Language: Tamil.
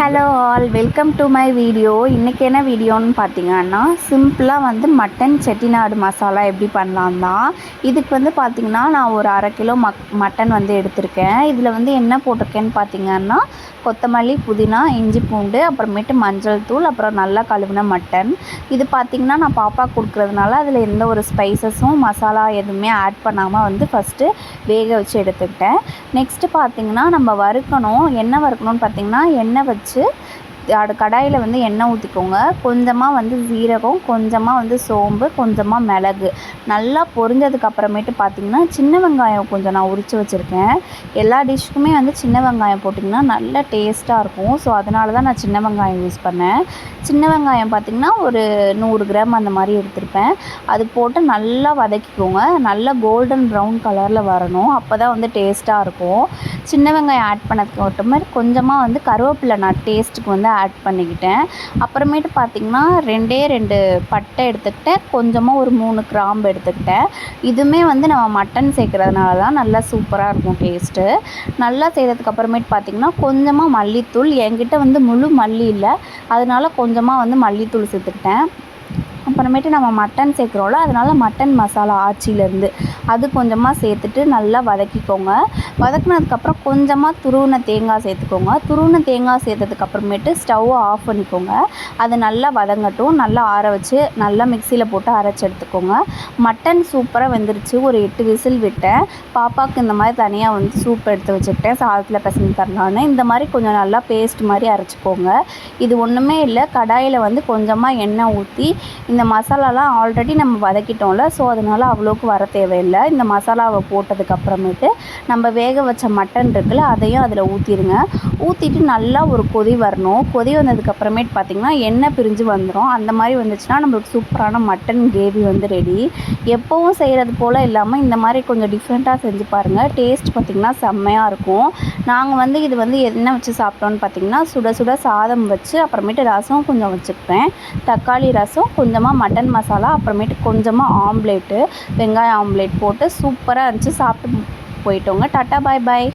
Hello all welcome to my video இன்றைக்கி என்ன வீடியோன்னு பார்த்தீங்கன்னா சிம்பிளாக வந்து மட்டன் செட்டிநாடு மசாலா எப்படி பண்ணலாம் தான் இதுக்கு வந்து பார்த்திங்கன்னா நான் ஒரு அரை கிலோ மக் மட்டன் வந்து எடுத்திருக்கேன். இதில் வந்து என்ன போட்டிருக்கேன்னு பார்த்தீங்கன்னா கொத்தமல்லி புதினா இஞ்சி பூண்டு அப்புறமேட்டு மஞ்சள் தூள் அப்புறம் நல்லா கழுவின மட்டன் இது பார்த்திங்கன்னா நான் பாப்பா கொடுக்குறதுனால அதில் எந்த ஒரு ஸ்பைசஸும் மசாலா எதுவுமே ஆட் பண்ணாமல் வந்து ஃபஸ்ட்டு வேக வச்சு எடுத்துக்கிட்டேன். நெக்ஸ்ட்டு பார்த்திங்கன்னா நம்ம வறுக்கணும். என்ன வறுக்கணும்னு பார்த்திங்கன்னா எண்ணெய் வச்சு அது கடாயில் வந்து எண்ணெய் ஊற்றிக்கோங்க கொஞ்சமாக வந்து சீரகம் கொஞ்சமாக வந்து சோம்பு கொஞ்சமாக மிளகு. நல்லா பொரிஞ்சதுக்கு அப்புறமேட்டு பார்த்திங்கன்னா சின்ன வெங்காயம் கொஞ்சம் நான் உரித்து வச்சுருக்கேன். எல்லா டிஷ்ஷுக்குமே வந்து சின்ன வெங்காயம் போட்டிங்கன்னா நல்லா டேஸ்ட்டாக இருக்கும். ஸோ அதனால தான் நான் சின்ன வெங்காயம் யூஸ் பண்ணேன். சின்ன வெங்காயம் பார்த்திங்கன்னா ஒரு நூறு கிராம் அந்த மாதிரி எடுத்திருப்பேன். அது போட்டு நல்லா வதக்கிக்கோங்க. நல்லா கோல்டன் ப்ரௌன் கலரில் வரணும். அப்போ தான் வந்து டேஸ்ட்டாக இருக்கும். சின்ன வெங்காயம் ஆட் பண்ணதுக்கு மட்டுமே கொஞ்சமாக வந்து கருவேப்பிலை நான் டேஸ்ட்டுக்கு வந்து ஆட் பண்ணிக்கிட்டேன். அப்புறமேட்டு பார்த்திங்கன்னா ரெண்டே ரெண்டு பட்டை எடுத்துக்கிட்டேன். கொஞ்சமாக ஒரு மூணு கிராம்பு எடுத்துக்கிட்டேன். இதுவுமே வந்து நம்ம மட்டன் சேர்க்குறதுனால தான் நல்லா சூப்பராக இருக்கும் டேஸ்ட்டு நல்லா செய்கிறதுக்கு அப்புறமேட்டு பார்த்திங்கன்னா கொஞ்சமாக மல்லித்தூள். என்கிட்ட வந்து முழு மல்லி இல்லை. அதனால கொஞ்சமாக வந்து மல்லித்தூள் சேர்த்துக்கிட்டேன். அப்புறமேட்டு நம்ம மட்டன் சேர்க்குறோம்ல அதனால் மட்டன் மசாலா ஆச்சிலேருந்து அது கொஞ்சமாக சேர்த்துட்டு நல்லா வதக்கிக்கோங்க. வதக்குனதுக்கப்புறம் கொஞ்சமாக துருவின தேங்காய் சேர்த்துக்கோங்க. துருவின தேங்காய் சேர்த்ததுக்கப்புறமேட்டு ஸ்டவ்வை ஆஃப் பண்ணிக்கோங்க. அது நல்லா வதங்கட்டும். நல்லா ஆற வச்சு நல்லா மிக்சியில் போட்டு அரைச்சி எடுத்துக்கோங்க. மட்டன் சூப்பராக வெந்துருச்சு. ஒரு எட்டு விசில் விட்டேன். பாப்பாவுக்கு இந்த மாதிரி தனியாக வந்து சூப் எடுத்து வச்சுக்கிட்டேன். சாதத்தில் பிசைஞ்சு தரலான்னு. இந்த மாதிரி கொஞ்சம் நல்லா பேஸ்ட் மாதிரி அரைச்சிக்கோங்க. இது ஒன்றுமே இல்லை. கடாயில் வந்து கொஞ்சமாக எண்ணெய் ஊற்றி இந்த இந்த மசாலாலாம் ஆல்ரெடி நம்ம வதக்கிட்டோம்ல ஸோ அதனால் அவ்வளோக்கு வர தேவையில்லை. இந்த மசாலாவை போட்டதுக்கப்புறமேட்டு நம்ம வேக வச்ச மட்டன் இருக்குல்ல அதையும் அதில் ஊற்றிடுங்க ஊற்றிட்டு நல்லா ஒரு கொதி வரணும். கொதி வந்ததுக்கப்புறமேட்டு பார்த்திங்கன்னா எண்ணெய் பிரிஞ்சு வந்துடும் அந்த மாதிரி வந்துச்சுன்னா நம்மளுக்கு சூப்பரான மட்டன் கிரேவி வந்து ரெடி எப்போவும் செய்கிறது போல் இல்லாமல் இந்த மாதிரி கொஞ்சம் டிஃப்ரெண்ட்டாக செஞ்சு பாருங்கள் டேஸ்ட் பார்த்திங்கன்னா செம்மையாக இருக்கும். நாங்கள் வந்து இது வந்து என்ன வச்சு சாப்பிட்டோன்னு பார்த்திங்கன்னா சுட சுட சாதம் வச்சு அப்புறமேட்டு ரசம் கொஞ்சம் வச்சுப்பேன். தக்காளி ரசம் கொஞ்சம் கொஞ்சமாக மட்டன் மசாலா அப்புறமேட்டு கொஞ்சமாக ஆம்லேட்டு வெங்காயம் ஆம்லேட் போட்டு சூப்பராக இருந்துச்சு. சாப்பிட்டு போயிட்டோங்க. டாட்டா பாய் பாய்